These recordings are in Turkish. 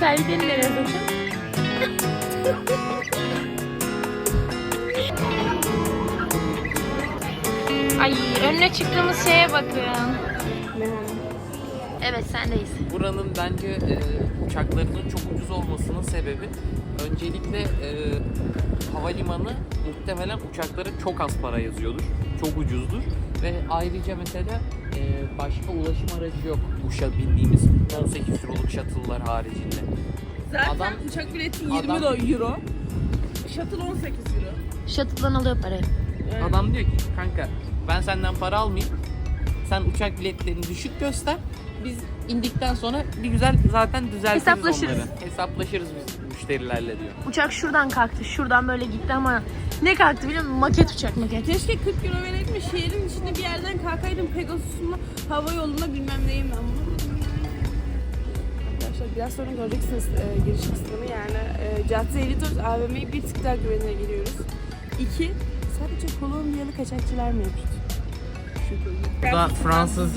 Terliklerini nereye sokacağım? Ay önüne çıktığımız şeye bakın. Evet sendeyiz. Buranın bence e, uçaklarının çok ucuz olmasının sebebi öncelikle e, havalimanı muhtemelen uçaklara çok az para yazıyordur. Çok ucuzdur. Ve ayrıca mesela e, başka ulaşım aracı yok bu şa- bildiğimiz 18 euroluk shuttle'lar haricinde. Zaten Adam- uçak bileti 20 adam- do- euro. Shuttle 18 euro. Shuttle'dan alıyor parayı. Yani Adam diyor ki kanka ben senden para almayayım. Sen uçak biletlerini düşük göster. Biz indikten sonra bir güzel zaten düzeltiriz Hesaplaşırız. onları. Hesaplaşırız biz müşterilerle diyor. Uçak şuradan kalktı, şuradan böyle gitti ama ne kalktı biliyor musun? Maket uçak maket. Keşke 40 euro vereydim de şehrin içinde bir yerden kalkaydım Pegasus'umla hava yolunda bilmem neyim ben bunu. Arkadaşlar biraz sonra göreceksiniz e, giriş kısmını yani e, Cadde Editor AVM'yi bir tık daha güvenilir giriyoruz. İki, sadece Kolombiyalı kaçakçılar mevcut. Bu da Fransız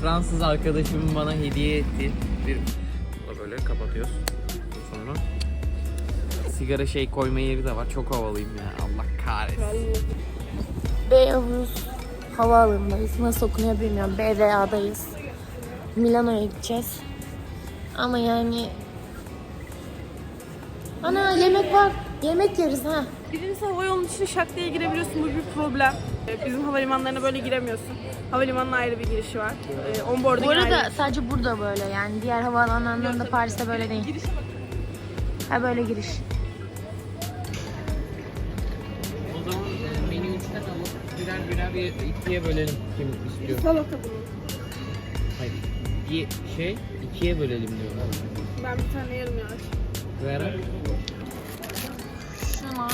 Fransız arkadaşımın bana hediye ettiği bir Bu da böyle kapatıyoruz. Sonra sigara şey koyma yeri de var. Çok havalıyım ya. Allah kahretsin. Belarus havaalanındayız. Nasıl okunuyor bilmiyorum. BVA'dayız. Milano'ya gideceğiz. Ama yani... Ana yemek var. Yemek yeriz ha. Birincisi hava yolunun içine şak diye girebiliyorsun. Bu bir problem. E, Bizim havalimanlarına böyle giremiyorsun. Havalimanına ayrı bir girişi var. E, onboarding Bu arada ayrı. sadece burada böyle yani. Diğer havaalanlarında Paris'te böyle değil. Ha böyle giriş. Birer bir ikiye bölelim kim istiyor. Salata bunu. Hayır. Bir şey ikiye bölelim diyorlar. Ben bir tane yerim ya. Ver. Şuna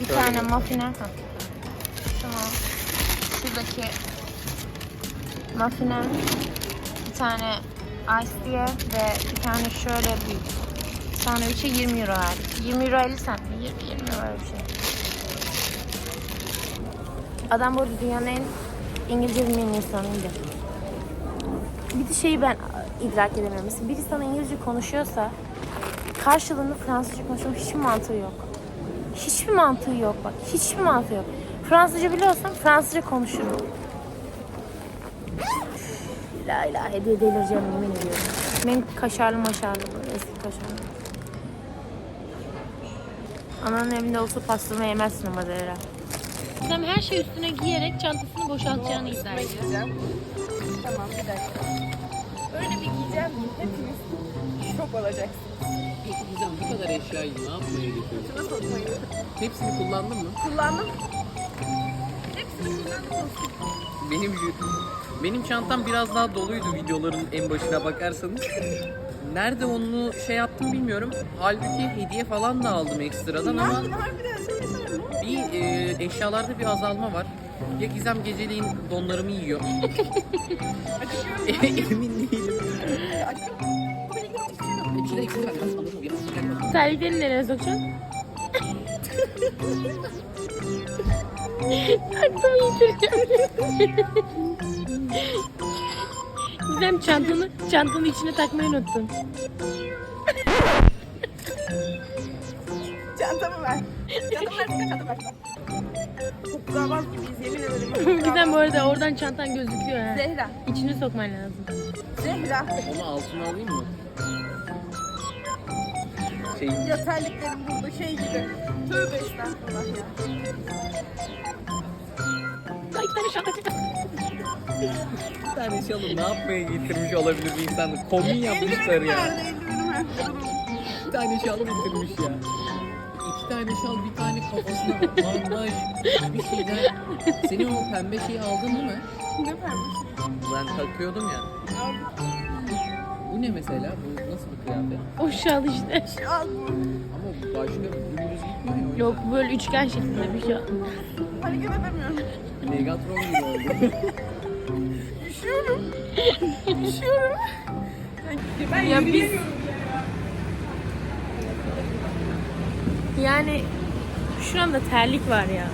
bir Şöyle. tane muffine. ha. Şuna şuradaki muffine bir tane ice diye ve bir tane şöyle büyük sandviçe 20 euro verdik. 20 euro 50 cent Adam bu arada dünyanın en İngilizce bilmeyen insanıydı. Bir de şeyi ben idrak edemiyorum. Mesela biri sana İngilizce konuşuyorsa karşılığında Fransızca konuşmanın hiçbir mantığı yok. Hiçbir mantığı yok bak. Hiçbir mantığı yok. Fransızca biliyorsan Fransızca konuşurum. La ilahe diye delireceğim yemin ediyorum. Benim kaşarlı maşarlı böyle eski kaşarlı. Ananın evinde olsa pastırma yemezsin ama Zehra. Sen her şey üstüne giyerek çantasını boşaltacağını iddia ediyor. Tamam bir dakika. Öyle bir giyeceğim ki hepiniz şok olacaksınız. Peki Gizem bu kadar eşyayı ne yapmaya getiriyorsun? Şuna sokmayı. Hepsini kullandın mı? Kullandım. Hepsini kullandım. Benim benim çantam biraz daha doluydu videoların en başına bakarsanız. Nerede onu şey yaptım bilmiyorum. Halbuki hediye falan da aldım ekstradan ama şey bir e, eşyalarda bir azalma var. Ya Gizem geceliğin donlarımı yiyor. Emin değilim. Terliklerini nereye sokacaksın? Aklımı yitireceğim. Gizem çantanı, çantanı içine takmayı unuttun. Çantamı ver. Çantamı ver. Çantamı ver. Koklamaz biz yemin ederim. Gizem bu arada oradan çantan gözüküyor ha. Zehra. İçine sokman lazım. Zehra. Onu altına alayım mı? Şey, Ya terliklerim burada şey gibi. Tövbe estağfurullah ya. Ay tane şaka bir tane şalım ne yapmaya getirmiş olabilir bir insan? Kombin yapmışlar ya. Bir tane şal getirmiş ya. İki tane şal, bir tane kafasına bandaj, bir şeyler. Senin o pembe şeyi aldın değil mi? Ne pembe Ben takıyordum ya. Bu ne mesela? Bu nasıl bir kıyafet? O şal işte. şey? Al bu. Ama başka dümdüz gitmiyor ya. Yok böyle üçgen şeklinde bir şey. Hareket edemiyorum. Megatron gibi oldu. Üşüyorum. Üşüyorum. Ben Ya biz-. Yani şuramda terlik var ya.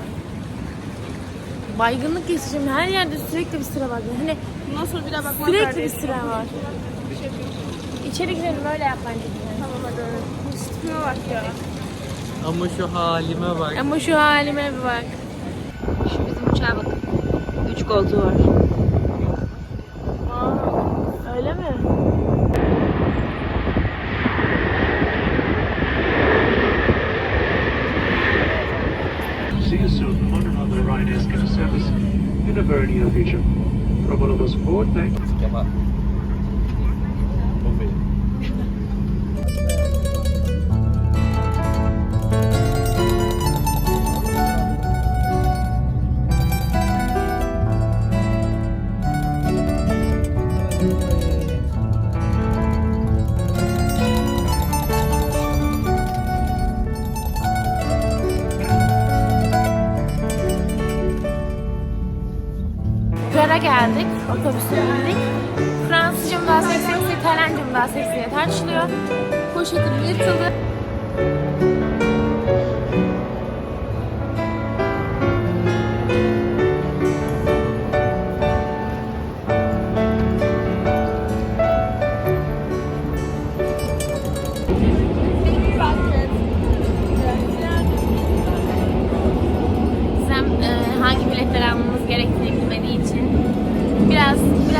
Baygınlık geçeceğim. Her yerde sürekli bir sıra var. Hani Bundan sonra bir daha bakmam sürekli bir sıra var. içeri girelim öyle yap bence. Tamam hadi öyle. Tipime bak ya. Ama şu halime bak. Ama şu halime bir bak. Şu bizim uçağa bakın. Üç koltuğu var. Geldik. Otobüse bindik. Fransızcam daha seksiyse, İtalyancam daha seksiye tartışılıyor. Poşetim yırtıldı.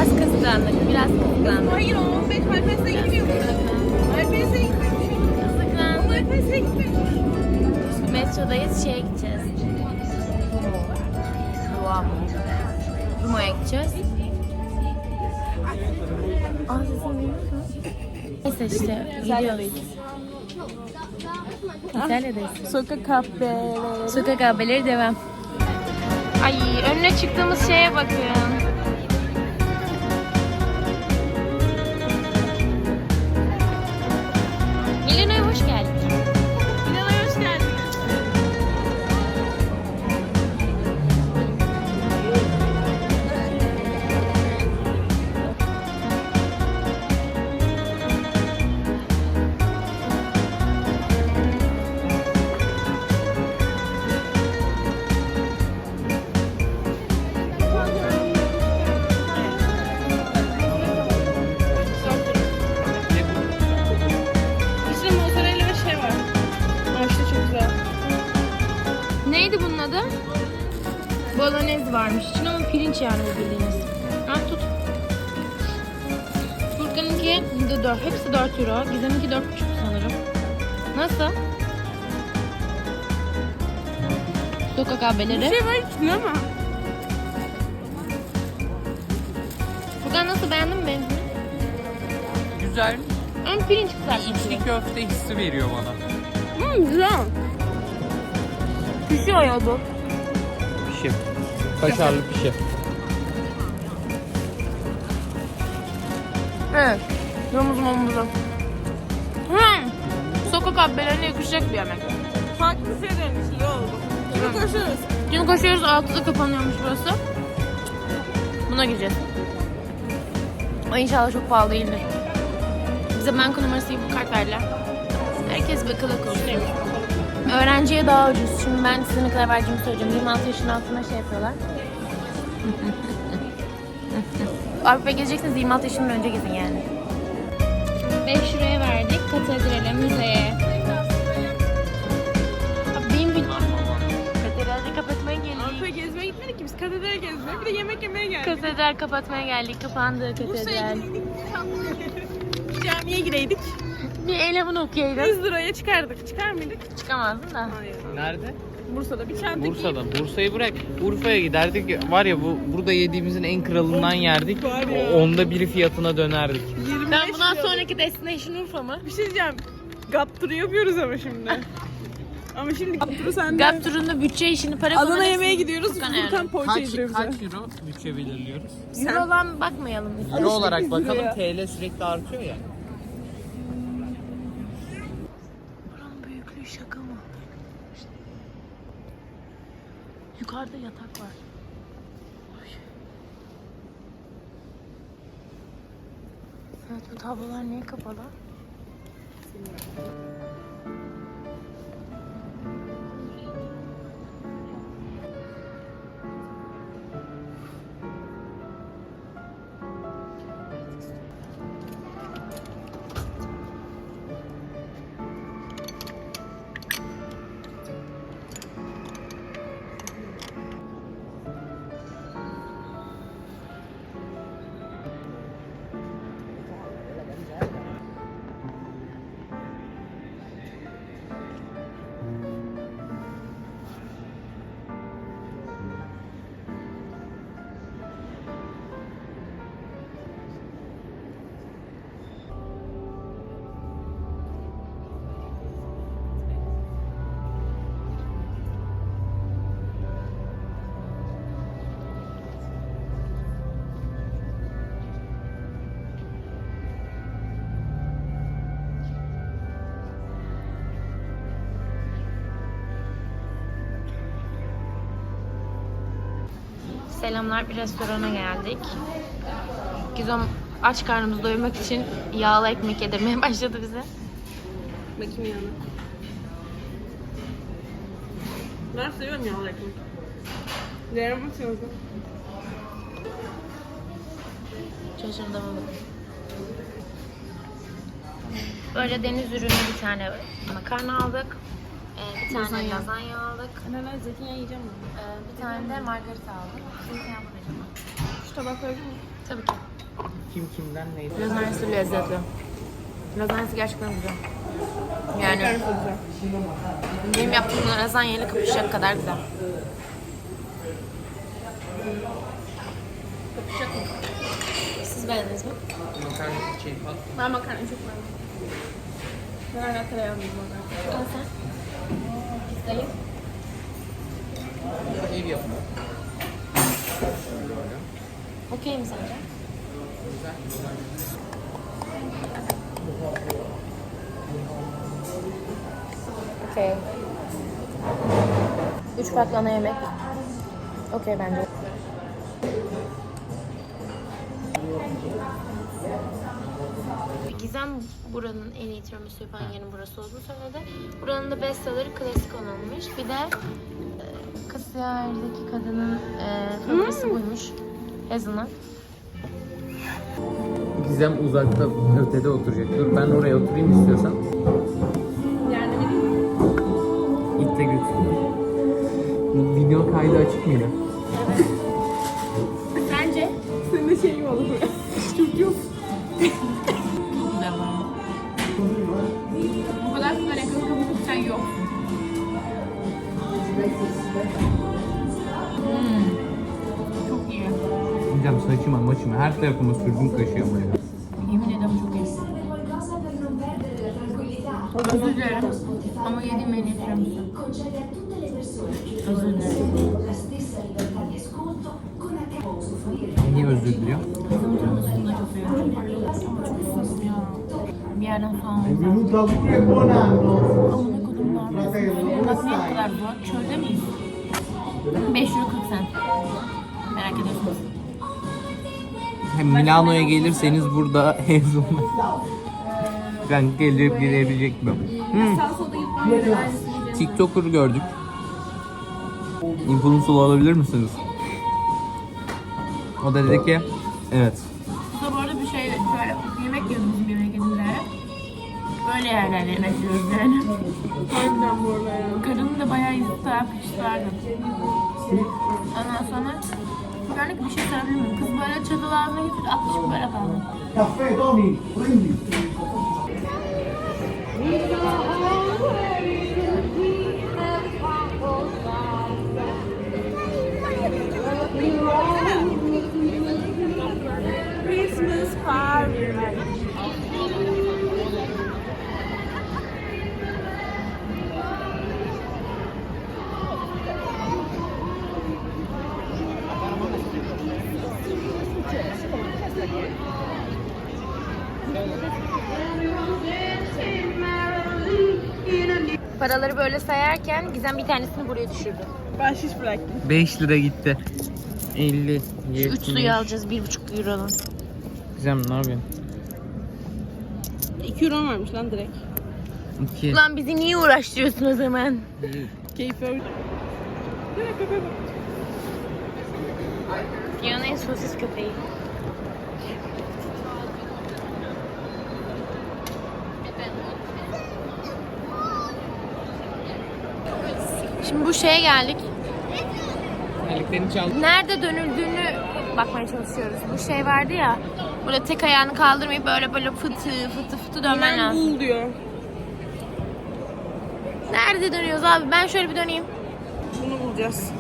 Biraz kıskandık, biraz kıskandık. Hayır o 15 Alpes'e gitmiyor. Alpes'e gitmiyor. Kıskandık. Alpes'e gitmiyor. Metrodayız, şeye gideceğiz. Duam. Rumo'ya gideceğiz. Musun? Neyse işte gidiyoruz. İtalya'dayız. Sokak kahveleri. Sokak haberleri devam. Ay önüne çıktığımız şeye bakın. Yani bu bildiğiniz. Al tut. Furkan'ınki de 4. Hepsi 4 euro. Gizem'inki 4,5 sanırım. Nasıl? Sokak haberleri. Bir şey var içinde ama. Furkan nasıl beğendin mi benzini? Güzel. Ön pirinç kızartması. İçli köfte hissi veriyor bana. Hmm, güzel. Pişiyor ya bu. Pişi. Kaşarlı pişi. Evet. Domuz momuzu. Hmm. Sokak haberlerine yakışacak bir yemek. Farklı şeylermiş. iyi oldu. Şimdi koşuyoruz. Şimdi koşuyoruz. 6'da kapanıyormuş burası. Buna gireceğiz. O inşallah çok pahalı değildir. Bize banka numarası gibi kart verdiler. Herkes bakalım olsun. Öğrenciye daha ucuz. Şimdi ben size ne kadar vereceğimi söyleyeceğim. 26 yaşın altına şey yapıyorlar. Avrupa'ya gelecekseniz 26 yaşından önce gidin yani. 5 liraya verdik katedrale, müzeye. Bin bin. Katedralde kapatmaya geldik. Avrupa'ya gezmeye gitmedik ki biz. Katedral'e gezmeye bir de yemek yemeye geldik. Katedral kapatmaya geldik. Kapandı Bursa'ya katedral. gideydik. Camiye gireydik. Bir eleman okuyaydın. 100 liraya çıkardık. Çıkar mıydık? Çıkamazdın da. Hayır. Nerede? Bursa'da bir çanta Bursa'da. Bursa'yı bırak. Urfa'ya giderdik. Var ya bu burada yediğimizin en kralından yerdik. Var ya. O- Onda biri fiyatına dönerdik. 25 Ben bundan lira. sonraki destination Urfa mı? Bir şey diyeceğim. Gap turu yapıyoruz ama şimdi. ama şimdi gap turu sende. Gap turunda bütçe işini para Adana yemeğe gidiyoruz. Furkan Furkan yani. poğaça Kaç, yediriyor bize. euro bütçe belirliyoruz? Euro olan bakmayalım. Euro olarak bakalım. TL sürekli artıyor ya. Buranın büyüklüğü şaka mı? Yukarıda yatak var. Oy. Evet bu tablolar niye kapalı? Selamlar, bir restorana geldik. Gizem aç karnımızı doyurmak için yağlı ekmek yedirmeye başladı bize. Bakayım yanına. Ben seviyorum yağlı ekmek. Değer bakıyoruz. Şaşırdım ama. Böyle deniz ürünü bir tane makarna aldık. Bir tane Lazanya. lazanya, aldık. Anneler zeytinyağı yiyeceğim mi? Ee, bir tane de margarita aldık. Zeytinyağı koyacağım. Şu tabak koydun mu? Tabii ki. Kim kimden neydi? Lazanyası lezzetli. Lazanyası gerçekten güzel. Yani benim yaptığım lazanya ile kapışacak kadar güzel. Kapışacak mı? Siz beğendiniz mi? Makarna şey pat. Ben makarnayı çok beğendim. Ben tereyağı yedim makarna. Al sen. Pizzayı. Ev yapımı. Okey mi sence? Okey. Üç farklı ana yemek. Okey bence. Gizem buranın en iyi tiramisu yapan yerin burası olduğunu söyledi. Buranın da bestselleri klasik olmuş. Bir de e, kasiyerdeki kadının e, favorisi buymuş. Hazelnut. Gizem uzakta ötede oturacak. Dur ben oraya oturayım istiyorsan. Yani ne bileyim. İlk de götür. Video kaydı açık mıydı? Gizem saçıma maçıma her tarafıma sürdüm kaşıyor buraya. Yemin ederim çok iyi. Özür dilerim. Ama yediğim en iyi tiramisu. Özür dilerim. Niye özür diliyor? Kızım tiramisunu da çok seviyorum. Çok sus ya. Bir yerden sonra Benvenuto qui buon anno. Amına kodumlar. Bak ne kadar zor. Çölde miyiz? 5 euro 40 cent. Merak ediyorsunuz. Hem Milano'ya gelirseniz burada Hazelnut. Ben gelip girebilecek mi? Hmm. TikToker gördük. Influencer olabilir misiniz? O da dedi ki evet. Bu da bu arada bir şey şöyle yemek yiyoruz bizim memleketimizde. Böyle yerlerde yemek yiyoruz yani. Harbiden bu arada ya. Kadının da bayağı yüzü taraf vardı. Ondan sonra Gördük bir şey sorabilir miyim? Kız böyle çatal ağzına getirdi, atmış böyle kaldı. Caffè, Tony, prendi. Böyle sayarken Gizem bir tanesini buraya düşürdü. Ben şiş bıraktım. 5 lira gitti. 50, Şu 70. üç suyu alacağız 1,5 euro'dan. Gizem ne yapıyorsun? 2 euro varmış lan direkt. 2. Ulan bizi niye uğraştırıyorsun o zaman? Keyif öyle. En sosis köpeği. Şimdi bu şeye geldik. Terliklerini. Nerede dönüldüğünü bakmaya çalışıyoruz. Bu şey vardı ya. Böyle tek ayağını kaldırmayıp böyle böyle fıtı fıtı fıtı dönmen Ben lazım. bul diyor. Nerede dönüyoruz abi? Ben şöyle bir döneyim. Bunu bulacağız.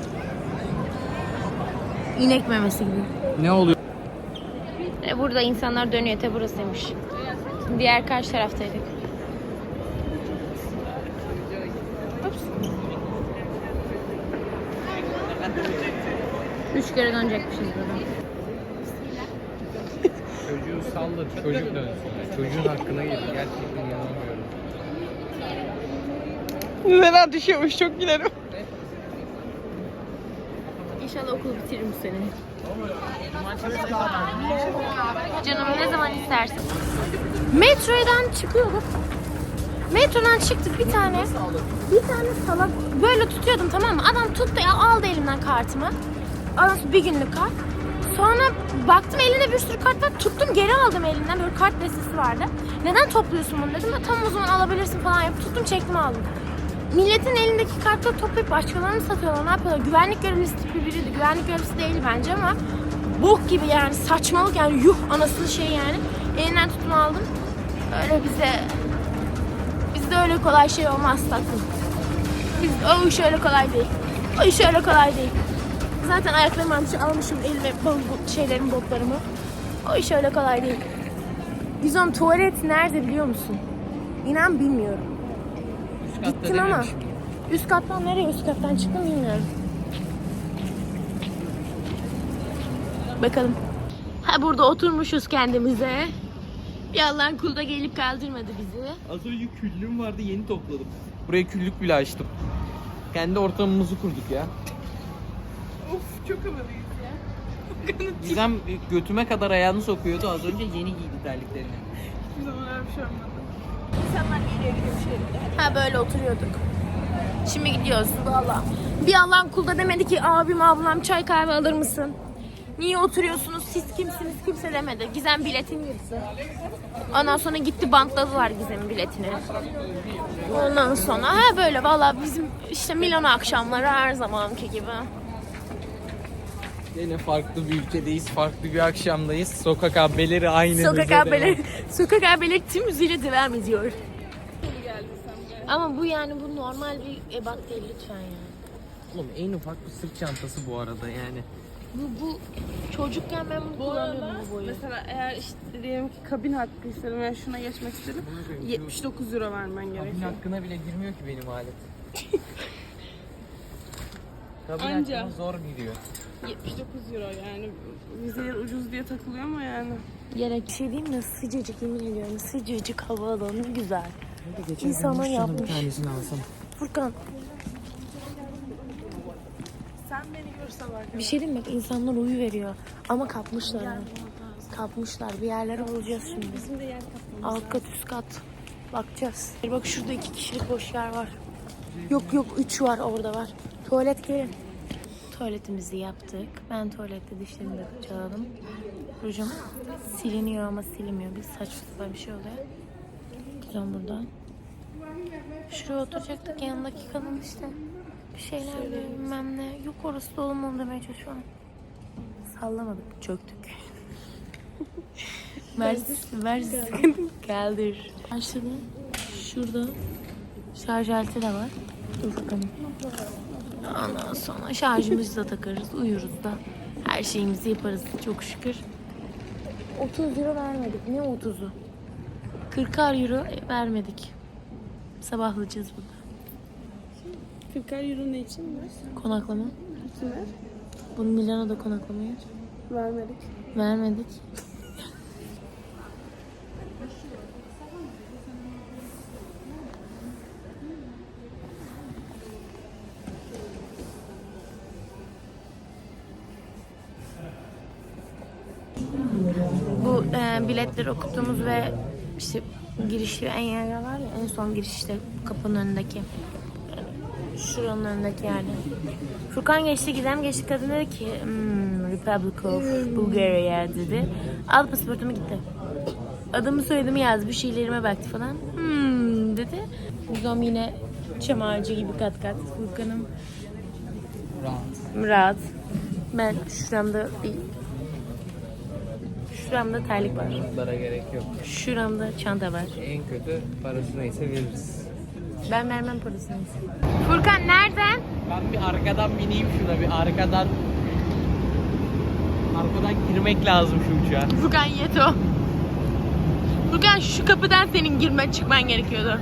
İnek memesi gibi. Ne oluyor? E, burada insanlar dönüyor. Tabi burasıymış. Diğer karşı taraftaydık. Üç kere dönecekmişiz burada. Çocuğu saldır, çocuk dönsün. Çocuğun hakkına gir. Gerçekten inanamıyorum. Neler düşüyormuş çok gülerim. İnşallah okulu bitiririm bu sene. Canım ne zaman istersin. Metrodan çıkıyorduk. Metrodan çıktık bir tane. Bir tane salak böyle tutuyordum tamam mı? Adam tuttu ya aldı elimden kartımı. Ondan bir günlük kart. Sonra baktım elinde bir sürü kart var. Tuttum geri aldım elinden. Böyle kart listesi vardı. Neden topluyorsun bunu dedim. Tamam o zaman alabilirsin falan yapıp tuttum çektim aldım. Milletin elindeki kartları toplayıp başkalarına satıyorlar. Ne yapıyorlar? Güvenlik görevlisi tipi biriydi. Güvenlik görevlisi değil bence ama bok gibi yani saçmalık yani yuh anasını şey yani. Elinden tuttum aldım. Öyle bize bizde öyle kolay şey olmaz tatlım. Biz o iş öyle kolay değil. O iş öyle kolay değil. Zaten ayaklarımı almışım, almışım elime bol, şeylerimi, botlarımı. O iş öyle kolay değil. Gizem tuvalet nerede biliyor musun? İnan bilmiyorum. Üst katta Gittim ama dememiş. üst kattan nereye üst kattan çıktım bilmiyorum. Bakalım. Ha burada oturmuşuz kendimize. Bir Allah'ın kulu da gelip kaldırmadı bizi. Az önce küllüğüm vardı yeni topladım. Buraya küllük bile açtım. Kendi ortamımızı kurduk ya. Çok havalıyız ya. Gizem götüme kadar ayağını sokuyordu az önce yeni giydi terliklerini. Hiçbir zaman öyle bir şey olmadı. Ha böyle oturuyorduk. Şimdi gidiyoruz valla. Bir Allah'ın kulu da demedi ki abim ablam çay kahve alır mısın? Niye oturuyorsunuz siz kimsiniz kimse demedi. Gizem biletini yırttı. Ondan sonra gitti bantladılar Gizem'in biletini. Ondan sonra ha böyle valla bizim işte Milano akşamları her zamanki gibi. Yine farklı bir ülkedeyiz, farklı bir akşamdayız. Sokak abeleri aynı Sokak abileri, sokak abileri tüm hızıyla devam ediyor. Ama bu yani bu normal bir ebat değil lütfen ya. Oğlum en ufak bir sırt çantası bu arada yani. Bu, bu çocukken ben bunu Bu arada kullanıyordum bu boyu. mesela eğer işte diyelim ki kabin hakkı istedim ve şuna geçmek istedim. 79 euro vermen Kabin gerekiyor. hakkına bile girmiyor ki benim alet. Kabin Anca. hakkına zor giriyor. 79 euro yani vizeler ucuz diye takılıyor ama yani. Gerek bir şey diyeyim mi? Sıcacık yemin ediyorum. Sıcacık havaalanı güzel. İnsanlar yapmış. tanesini alsam. Furkan Sen beni görsen var. bir şey diyeyim mi? Bak insanlar uyu veriyor. Ama kapmışlar. ha. Kapmışlar. Bir yerlere bulacağız şimdi. Bizim de yer kapatmamız Alt kat üst kat. Bakacağız. Bak şurada iki kişilik boş yer var. Yok yok üç var orada var. Tuvalet gelin. Tuvaletimizi yaptık. Ben tuvalette dişlerimi de fırçaladım. Rujum siliniyor ama silinmiyor. Bir saçma sapan bir şey oluyor. Güzel buradan. Şuraya oturacaktık yanındaki kadın işte. Bir şeyler bilmem ne. Yok orası da olmalı demeye çalışıyorum. Sallamadık çöktük. Mersis, Mersis geldir. Başladı. Şurada şarj aleti de var. Dur bakalım. Ondan sonra şarjımızı da takarız, uyuruz da. Her şeyimizi yaparız çok şükür. 30 euro vermedik. Ne 30'u? 40 euro vermedik. Sabahlayacağız burada. 40 euro ne için mi? Konaklama. Kime? Bunu Milano'da konaklamaya Vermedik. vermedik. E, biletleri okuttuğumuz ve işte girişli en yer var ya en son girişte kapının önündeki. Şuranın önündeki yerde. Furkan geçti, Gizem geçti. Kadın dedi ki hmm, Republic of Bulgaria dedi. Al pasaportumu gitti. Adımı soyadımı yazdı. Bir şeylerime baktı falan. Hmm dedi. Gizem yine çam ağacı gibi kat kat. Furkan'ım Rahat. rahat. Ben şuramda bir şuramda terlik var. Bunlara gerek yok. Şuramda çanta var. En kötü parası neyse veririz. Ben vermem parasını. Furkan nereden? Ben bir arkadan bineyim şuna bir arkadan. Arkadan girmek lazım şu uçağa. Furkan Yeto. Furkan şu kapıdan senin girmen çıkman gerekiyordu.